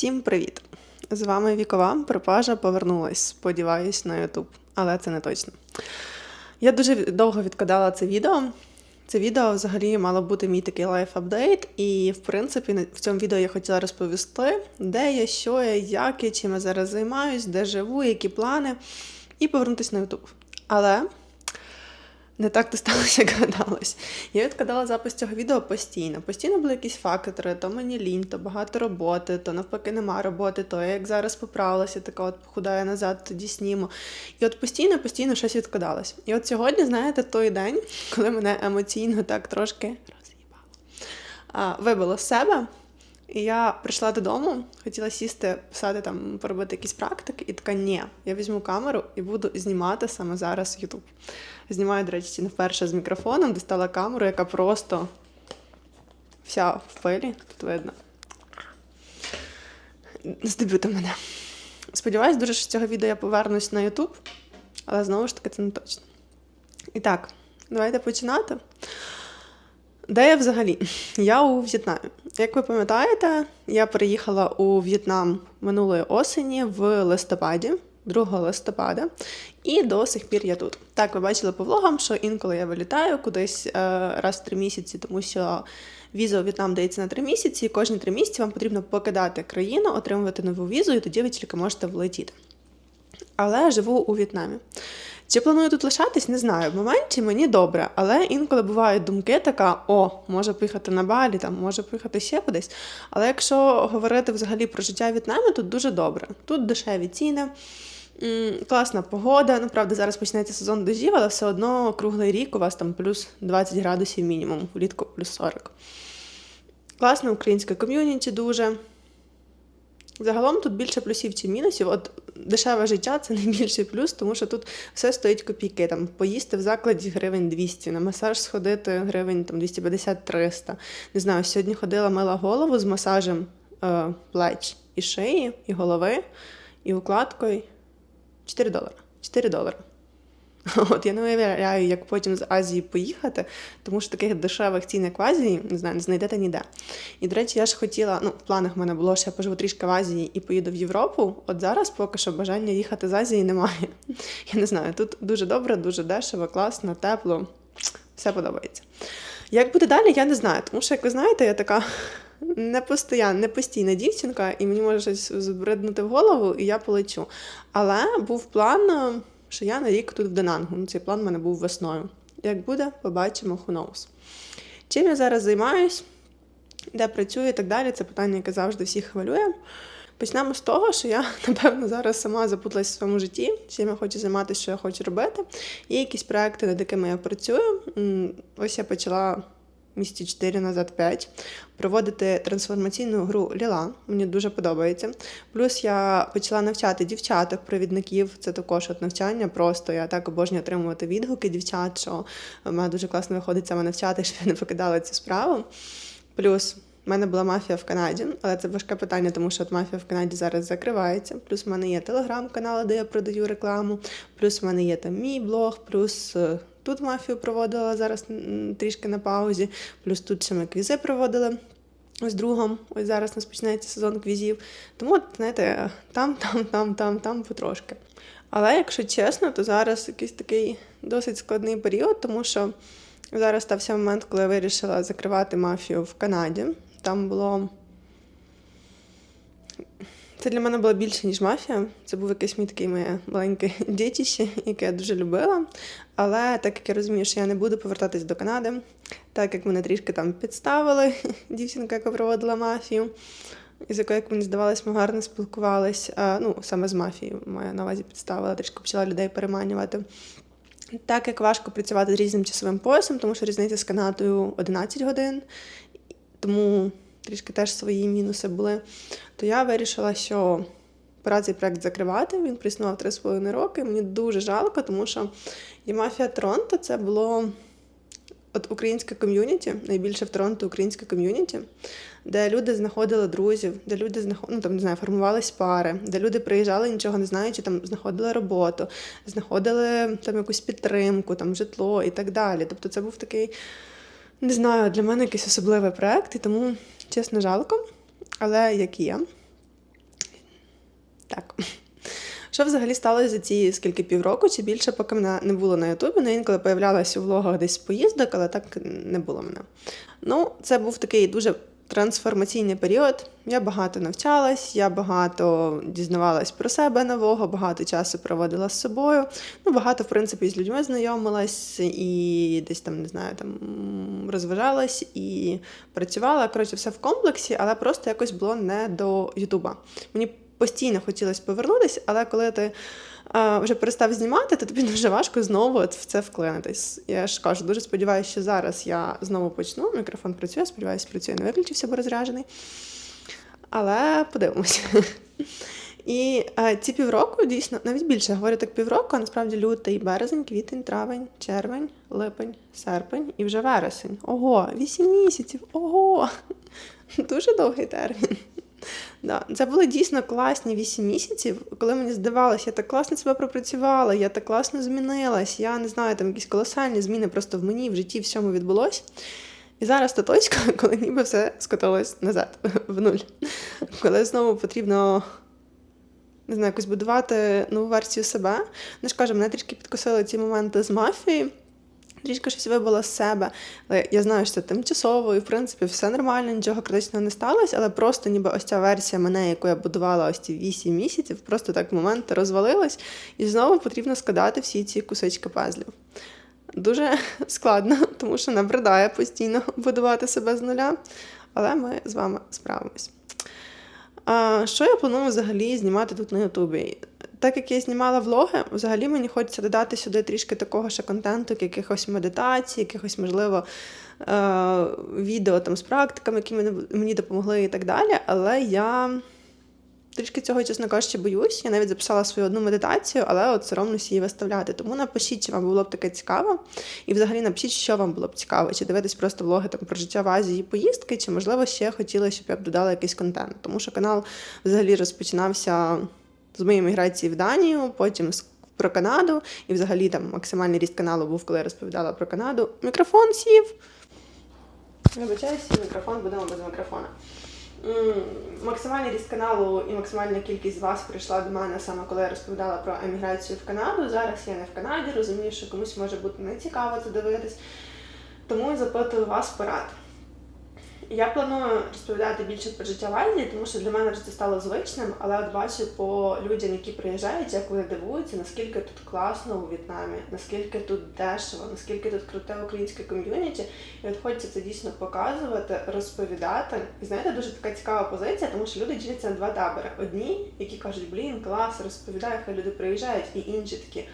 Всім привіт! З вами Вікова. Пропажа повернулась, сподіваюсь, на Ютуб, але це не точно. Я дуже довго відкладала це відео. Це відео взагалі мало бути мій такий лайф-апдейт, і в принципі в цьому відео я хотіла розповісти, де я, що я, як я, чим я зараз займаюсь, де живу, які плани, і повернутися на Ютуб. Але не так то сталося, як гадалось. Я відкладала запис цього відео постійно. Постійно були якісь фактори, то мені лінь, то багато роботи, то навпаки нема роботи, то я як зараз поправилася, така от похудаю назад, тоді сніму. І от постійно, постійно щось відкладалось. І от сьогодні, знаєте, той день, коли мене емоційно так трошки роз'їбало, вибило з себе. І я прийшла додому, хотіла сісти, писати там, поробити якісь практики, і така ні, я візьму камеру і буду знімати саме зараз Ютуб. Знімаю, до речі, не вперше з мікрофоном, достала камеру, яка просто вся в пилі, тут видно. З дебютом мене. Сподіваюсь, дуже що з цього відео я повернусь на Ютуб, але знову ж таки це не точно. І так, давайте починати. Де я взагалі? Я у В'єтнамі. Як ви пам'ятаєте, я переїхала у В'єтнам минулої осені в листопаді, 2 листопада, і до сих пір я тут. Так, ви бачили по влогам, що інколи я вилітаю кудись е, раз в три місяці, тому що віза у В'єтнам дається на три місяці, і кожні три місяці вам потрібно покидати країну, отримувати нову візу, і тоді ви тільки можете влетіти. Але живу у В'єтнамі. Чи планую тут лишатись, не знаю. В моменті мені добре, але інколи бувають думки така: о, може поїхати на Балі, там може поїхати ще кудись. Але якщо говорити взагалі про життя В'єтнамі, тут дуже добре. Тут дешеві ціни, класна погода. Ну, правда, зараз почнеться сезон дождів, але все одно круглий рік у вас там плюс 20 градусів мінімум, влітку плюс 40. Класне українське ком'юніті дуже. Загалом тут більше плюсів, чи мінусів. От дешеве життя це найбільший плюс, тому що тут все стоїть копійки. Там поїсти в закладі гривень 200, на масаж сходити гривень там 250-300. Не знаю, сьогодні ходила мила голову з масажем е, плеч і шиї, і голови, і укладкою. 4 долара. 4 долари. От я не уявляю, як потім з Азії поїхати, тому що таких дешевих цін, в Азії, не знаю, не знайдете ніде. І, до речі, я ж хотіла, ну, в планах в мене було, що я поживу трішки в Азії і поїду в Європу. От зараз поки що бажання їхати з Азії немає. Я не знаю, тут дуже добре, дуже дешево, класно, тепло, все подобається. Як буде далі, я не знаю, тому що, як ви знаєте, я така не постійна дівчинка, і мені може щось збриднути в голову, і я полечу. Але був план, що я на рік тут в Денангу. Ну, цей план в мене був весною. Як буде, побачимо, who knows. Чим я зараз займаюсь, де працюю і так далі, це питання, яке завжди всіх хвилює. Почнемо з того, що я, напевно, зараз сама запуталась в своєму житті, чим я хочу займатися, що я хочу робити. Є якісь проекти, над якими я працюю. Ось я почала місяці 4 назад 5 проводити трансформаційну гру Ліла. Мені дуже подобається. Плюс я почала навчати дівчаток, провідників. Це також от навчання. Просто я так обожнюю отримувати відгуки дівчат, що в мене дуже класно виходить саме навчати, щоб я не покидала цю справу. Плюс в мене була мафія в Канаді, але це важке питання, тому що от мафія в Канаді зараз закривається. Плюс в мене є телеграм-канал, де я продаю рекламу. Плюс в мене є там мій блог, плюс е, тут мафію проводила зараз трішки на паузі. Плюс тут ми квізи проводили. З другом, ось зараз нас починається сезон квізів. Тому, знаєте, там, там, там, там, там потрошки. Але якщо чесно, то зараз якийсь такий досить складний період, тому що зараз стався момент, коли я вирішила закривати мафію в Канаді. Там було. Це для мене було більше, ніж мафія. Це був якийсь мій такий моє маленьке дітище, яке я дуже любила. Але так як я розумію, що я не буду повертатись до Канади, так як мене трішки там підставили, дівчинка, яка проводила мафію, із якою, як мені здавалось, ми гарно спілкувались. А, ну, саме з мафією маю на увазі підставила, трішки почала людей переманювати. Так як важко працювати з різним часовим поясом, тому що різниця з Канадою 11 годин, тому трішки теж свої мінуси були, то я вирішила, що пора цей проект закривати. Він проіснував 3,5 роки. Мені дуже жалко, тому що і мафія Торонто це було от українське ком'юніті, найбільше в Торонто українське ком'юніті, де люди знаходили друзів, де люди знаход... ну, там, не знаю, формувались пари, де люди приїжджали, нічого не знаючи, там знаходили роботу, знаходили там якусь підтримку, там житло і так далі. Тобто це був такий, не знаю, для мене якийсь особливий проект, і тому, чесно, жалко, але як є. Так. Що взагалі сталося за ці скільки півроку чи більше, поки мене не було на Ютубі. не інколи появлялася у влогах десь поїздок, але так не було мене. Ну, це був такий дуже трансформаційний період. Я багато навчалась, я багато дізнавалась про себе нового, багато часу проводила з собою. Ну, багато, в принципі, з людьми знайомилась і десь там, не знаю, там розважалась і працювала. Коротше, все в комплексі, але просто якось було не до Ютуба. Мені постійно хотілося повернутися, але коли ти вже перестав знімати, то тобі дуже важко знову в це вклинитись. Я ж кажу, дуже сподіваюся, що зараз я знову почну. Мікрофон працює, сподіваюся, працює, не виключився, бо розряджений. Але подивимося. І а, ці півроку дійсно навіть більше говорю так півроку, а насправді лютий, березень, квітень, травень, червень, липень, серпень і вже вересень. Ого, вісім місяців! Ого! Дуже довгий термін. Да. Це були дійсно класні 8 місяців, коли мені здавалося, я так класно себе пропрацювала, я так класно змінилась, я не знаю, там якісь колосальні зміни просто в мені, в житті, всьому відбулось. І зараз та точка, коли ніби все скотилось назад, в нуль. Коли знову потрібно не знаю, якось будувати нову версію себе. Ну ж кажу, мене трішки підкосили ці моменти з мафії. Трішки щось вибило з себе. Але я знаю, що це тимчасово, і в принципі все нормально, нічого критичного не сталося, але просто ніби ось ця версія мене, яку я будувала ось ці 8 місяців, просто так в момент розвалилась, і знову потрібно складати всі ці кусочки пазлів. Дуже складно, тому що набридає постійно будувати себе з нуля, але ми з вами справимось. Що я планую взагалі знімати тут на Ютубі? Так як я знімала влоги, взагалі мені хочеться додати сюди трішки такого ще контенту, якихось медитацій, якихось, можливо, е- відео там з практиками, які мені допомогли і так далі. Але я трішки цього, чесно кажучи, боюсь. Я навіть записала свою одну медитацію, але от соромлюсь її виставляти. Тому напишіть, чи вам було б таке цікаво. І взагалі напишіть, що вам було б цікаво, чи дивитись просто влоги там про життя в Азії, і поїздки, чи, можливо, ще хотіли, щоб я б додала якийсь контент. Тому що канал взагалі розпочинався з моєї міграції в Данію, потім про Канаду, і взагалі там максимальний ріст каналу був, коли я розповідала про Канаду. Мікрофон сів. Вибачаюся, мікрофон будемо без мікрофона. Максимальний ріст каналу і максимальна кількість вас прийшла до мене саме коли я розповідала про еміграцію в Канаду. Зараз я не в Канаді, розумію, що комусь може бути нецікаво це дивитись. Тому запитую вас порад. Я планую розповідати більше про життя в Азії, тому що для мене вже це стало звичним, але от бачу по людям, які приїжджають, як вони дивуються, наскільки тут класно у В'єтнамі, наскільки тут дешево, наскільки тут круте українське ком'юніті. І от хочеться це дійсно показувати, розповідати. І знаєте, дуже така цікава позиція, тому що люди діляться на два табори. Одні, які кажуть, блін, клас, розповідає, хай люди приїжджають, і інші такі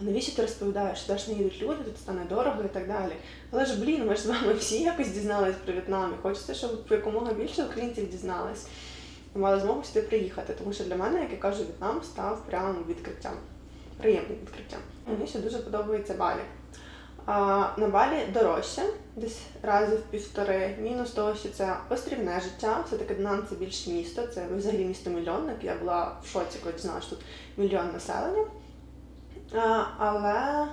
а навіщо ти розповідаєш, де ж не їдуть люди, тут стане дорого і так далі. Але ж, блін, ми ж з вами всі якось дізнались про В'єтнам. і Хочеться, щоб якомога більше українців дізнались і мали змогу сюди приїхати. Тому що для мене, як я кажу, В'єтнам став прямо відкриттям. Приємним відкриттям. Мені ще дуже подобається Балі. А, На Балі дорожче, десь разів півтори, мінус того, що це острівне життя, все-таки Днан це більш місто, це взагалі місто мільйонник. Я була в шоці, коли дізналася, що тут мільйон населення. А, Але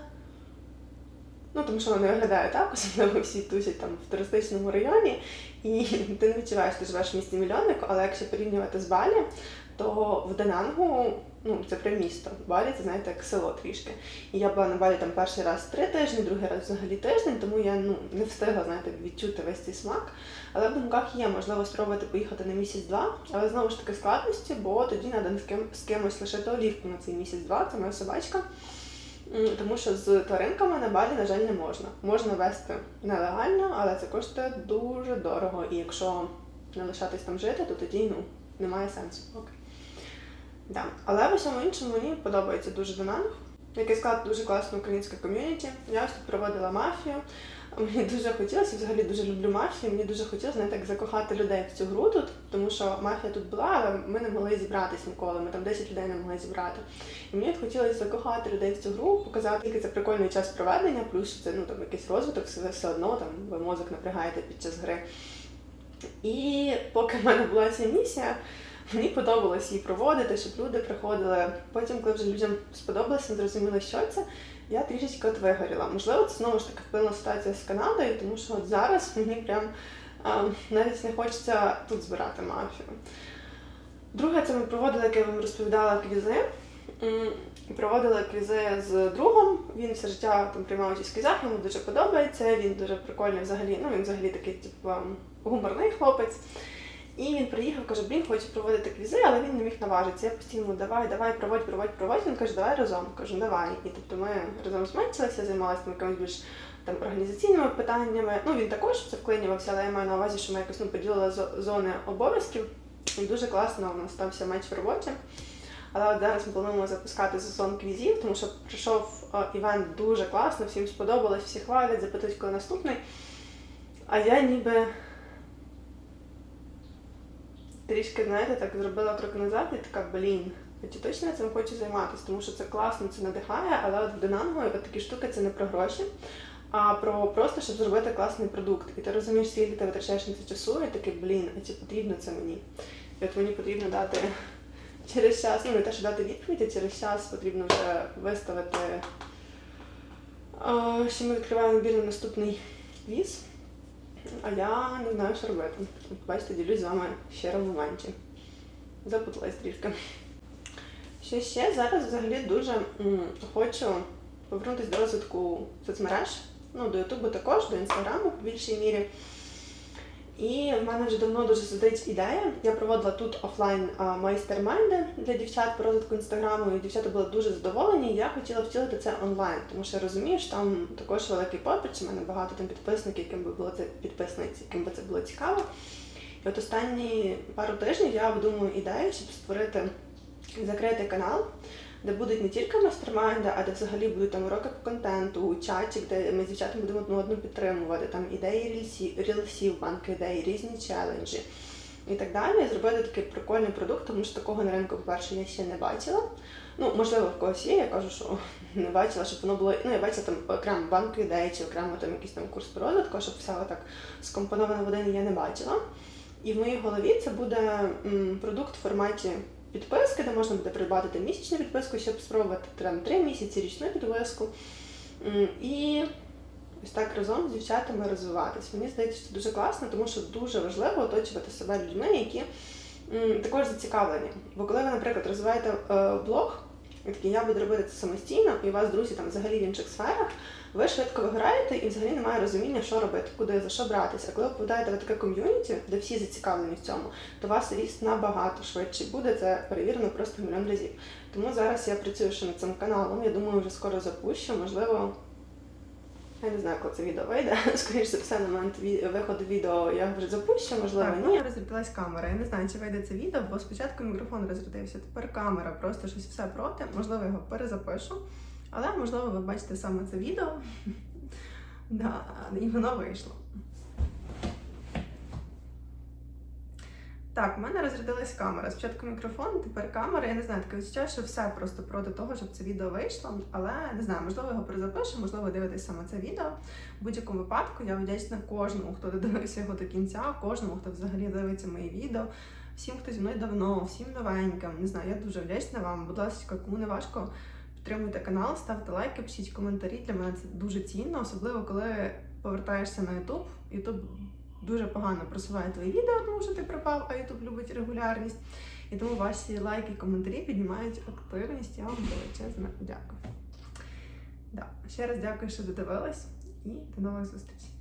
ну, тому що вона не виглядає так, особливо всі тусять там в туристичному районі, і ти не відчуваєш, що ти живеш в місті мільйоннику, але якщо порівнювати з Балі, то в Денангу ну, це прям місто. Балі це, знаєте, як село трішки. І я була на Балі там перший раз три тижні, другий раз взагалі тиждень, тому я ну, не встигла знаєте, відчути весь цей смак. Але в думках є можливо спробувати поїхати на місяць-два, але знову ж таки складності, бо тоді треба з, ким, з кимось лишити олівку на цей місяць-два, це моя собачка. Тому що з тваринками на балі, на жаль, не можна. Можна вести нелегально, але це коштує дуже дорого. І якщо не лишатись там жити, то тоді ну, немає сенсу. Окей. Да. Але в усьому іншому мені подобається дуже Донанг. Який склад дуже класна українська ком'юніті. Я ось тут проводила мафію. Мені дуже хотілося, взагалі дуже люблю мафію. Мені дуже хотілося знаєте, так закохати людей в цю гру тут, тому що мафія тут була, але ми не могли зібратись ніколи. Ми там 10 людей не могли зібрати. І мені хотілося закохати людей в цю гру, показати, який це прикольний час проведення, плюс це ну там якийсь розвиток, все, все одно там ви мозок напрягаєте під час гри. І поки в мене була ця місія. Мені подобалось її проводити, щоб люди приходили. Потім, коли вже людям сподобалося, зрозуміли, що це, я трішечки от вигоріла. Можливо, це знову ж таки вплинула ситуація з Канадою, тому що от зараз мені прям а, навіть не хочеться тут збирати мафію. Друге, це ми проводили, як я вам розповідала, квізи. Проводили квізи з другом. Він все життя там приймав участь в квізах, йому дуже подобається. Він дуже прикольний взагалі. Ну він взагалі такий, типу, гуморний хлопець. І він приїхав, каже, блін, хочу проводити квізи, але він не міг наважитися. Я постійно давай, давай, проводь, проводь, проводь. Він каже, давай разом. Кажу, давай. І тобто ми разом зменшилися, займалися там більш там організаційними питаннями. Ну він також це вклинювався, але я маю на увазі, що ми якось ну, поділили зони обов'язків. І дуже класно у нас стався меч в роботі. Але от зараз ми плануємо запускати сезон квізів, тому що прийшов е, івент дуже класно, всім сподобалось, всі хвалять, запитують, коли наступний. А я ніби трішки, знаєте, так зробила крок назад і така, блін, чи точно я цим хочу займатися? Тому що це класно, це надихає, але от в Динанго от такі штуки це не про гроші, а про просто щоб зробити класний продукт. І ти розумієш, скільки ти витрачаєш на це часу, і такий, блін, а чи потрібно це мені? І от мені потрібно дати через час, ну не те, що дати відповідь, а через час потрібно вже виставити, що ми відкриваємо на наступний віз. А я не знаю, що. От Бачите, ділюсь з вами ще моменті. Запуталась трішки. Що ще зараз взагалі дуже хочу повернутися до розвитку соцмереж. Ну, до Ютубу також, до інстаграму в більшій мірі. І в мене вже давно дуже сидить ідея. Я проводила тут офлайн майстер-майнди для дівчат по розвитку інстаграму, і дівчата були дуже задоволені. Я хотіла втілити це онлайн, тому що розумію, що там також великий попит, У мене багато там підписників, яким би було це підписниць, яким би це було цікаво. І от останні пару тижнів я обдумую ідею, щоб створити закритий канал, де будуть не тільки мастер-майнди, а де взагалі будуть там уроки по контенту, чатик, де ми з дівчатами будемо одну одну підтримувати, там ідеї рілсів, банки ідей, різні челенджі і так далі. Зробити такий прикольний продукт, тому що такого на ринку, по-перше, я ще не бачила. Ну, можливо, в когось є, я кажу, що не бачила, щоб воно було. Ну, я бачила там окремо банку ідей чи окремо там якийсь там курс по розвитку, щоб все так скомпоновано в один я не бачила. І в моїй голові це буде м, продукт в форматі підписки, де можна буде придбати місячну підписку, щоб спробувати там три місяці річну підписку. І ось так разом з дівчатами розвиватись. Мені здається, що це дуже класно, тому що дуже важливо оточувати себе людьми, які також зацікавлені. Бо коли ви, наприклад, розвиваєте е, блог, і такі я буду робити це самостійно, і у вас друзі там взагалі в інших сферах, ви швидко виграєте і взагалі немає розуміння, що робити, куди за що братися. А коли ви попадаєте в таке ком'юніті, де всі зацікавлені в цьому, то вас ріст набагато швидше буде. Це перевірено просто мільйон разів. Тому зараз я працюю ще над цим каналом. Я думаю, вже скоро запущу. Можливо, я не знаю, коли це відео вийде. Скоріше за все, на момент виходу відео я вже запущу, можливо, Так, ні. Розрядилась камера. Я не знаю, чи вийде це відео, бо спочатку мікрофон розрядився, тепер камера, просто щось все проти. Можливо, його перезапишу. Але можливо, ви бачите саме це відео. Да, і воно вийшло. Так, в мене розрядилась камера. Спочатку мікрофон, тепер камера. Я не знаю, таке відчуття, що все просто проти того, щоб це відео вийшло. Але не знаю, можливо, його перезапишу, можливо, дивитесь саме це відео. В будь-якому випадку я вдячна кожному, хто додивився його до кінця, кожному, хто взагалі дивиться мої відео, всім, хто зі мною давно, всім новеньким. Не знаю, я дуже вдячна вам. Будь ласка, кому не важко, підтримуйте канал, ставте лайки, пишіть коментарі. Для мене це дуже цінно, особливо коли повертаєшся на YouTube. YouTube дуже погано просуває твої відео, тому що ти пропав, а YouTube любить регулярність. І тому ваші лайки і коментарі піднімають активність. Я вам величезно дякую. Да. Ще раз дякую, що додивились, і до нових зустрічей.